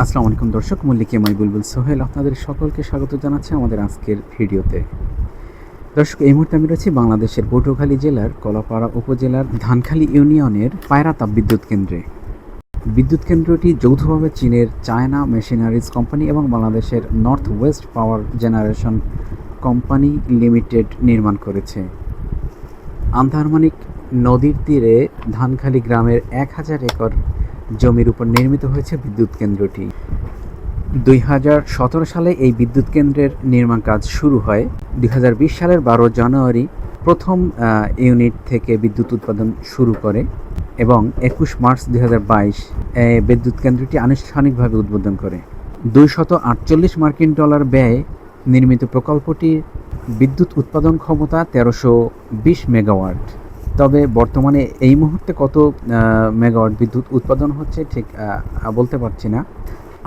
আসসালামু আলাইকুম দর্শক, মল্লিকে মাই বুলবুল সোহেল আপনাদের সকলকে স্বাগত জানাচ্ছি আমাদের আজকের ভিডিওতে। দর্শক, এই মুহূর্তে আমি রয়েছি বাংলাদেশের পটুয়াখালী জেলার কলাপাড়া উপজেলার ধানখালী ইউনিয়নের পায়রা তাপবিদ্যুৎ কেন্দ্রে। বিদ্যুৎ কেন্দ্রটি যৌথভাবে চীনের চায়না মেশিনারিজ কোম্পানি এবং বাংলাদেশের north west power generation company limited নির্মাণ করেছে। আন্ধারমানিক নদীর তীরে ধানখালী গ্রামের এক হাজার একর জমির উপর নির্মিত হয়েছে বিদ্যুৎ কেন্দ্রটি। দুই হাজার সতেরো সালে এই বিদ্যুৎ কেন্দ্রের নির্মাণ কাজ শুরু হয়। দুই হাজার বিশ সালের বারো জানুয়ারি প্রথম ইউনিট থেকে বিদ্যুৎ উৎপাদন শুরু করে এবং একুশ মার্চ দুই হাজার বাইশ বিদ্যুৎ কেন্দ্রটি আনুষ্ঠানিকভাবে উদ্বোধন করে। দুইশত আটচল্লিশ মার্কিন ডলার ব্যয়ে নির্মিত প্রকল্পটির বিদ্যুৎ উৎপাদন ক্ষমতা তেরোশো বিশ মেগাওয়াট। তবে বর্তমানে এই মুহূর্তে কত মেগাওয়াট বিদ্যুৎ উৎপাদন হচ্ছে ঠিক বলতে পারছি না।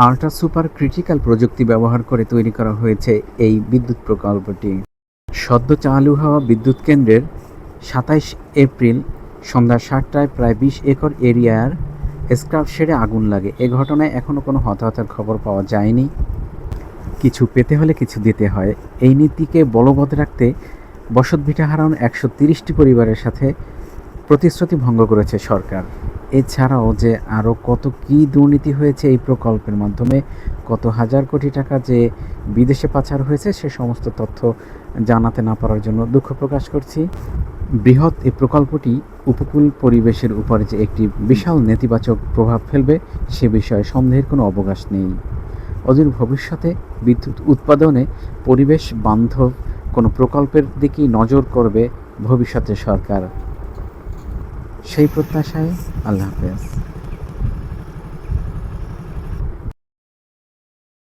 আল্ট্রা সুপার ক্রিটিক্যাল প্রযুক্তি ব্যবহার করে তৈরি করা হয়েছে এই বিদ্যুৎ প্রকল্পটি। সদ্য চালু হওয়া বিদ্যুৎ কেন্দ্রের সাতাইশ এপ্রিল সন্ধ্যা সাতটায় প্রায় বিশ একর এরিয়ার স্ক্রাপ শেডে আগুন লাগে। এ ঘটনায় এখনও কোনো হতাহতের খবর পাওয়া যায়নি। কিছু পেতে হলে কিছু দিতে হয়। এই নীতিকে বলবৎ রাখতে বসতভিটা হারানো একশো তিরিশটি পরিবারের সাথে প্রতিশ্রুতি ভঙ্গ করেছে সরকার। এছাড়াও যে আরও কত কী দুর্নীতি হয়েছে এই প্রকল্পের মাধ্যমে, কত হাজার কোটি টাকা যে বিদেশে পাচার হয়েছে, সে সমস্ত তথ্য জানাতে না পারার জন্য দুঃখ প্রকাশ করছি। বৃহৎ এই প্রকল্পটি উপকূল পরিবেশের উপর যে একটি বিশাল নেতিবাচক প্রভাব ফেলবে, সে বিষয়ে সন্দেহের কোনো অবকাশ নেই। অদূর ভবিষ্যতে বিদ্যুৎ উৎপাদনে পরিবেশ বান্ধব কোনো প্রকল্পের দিকেই নজর করবে ভবিষ্যতে সরকার। সেই প্রত্যাশায় আল্লাহ হাফেজ।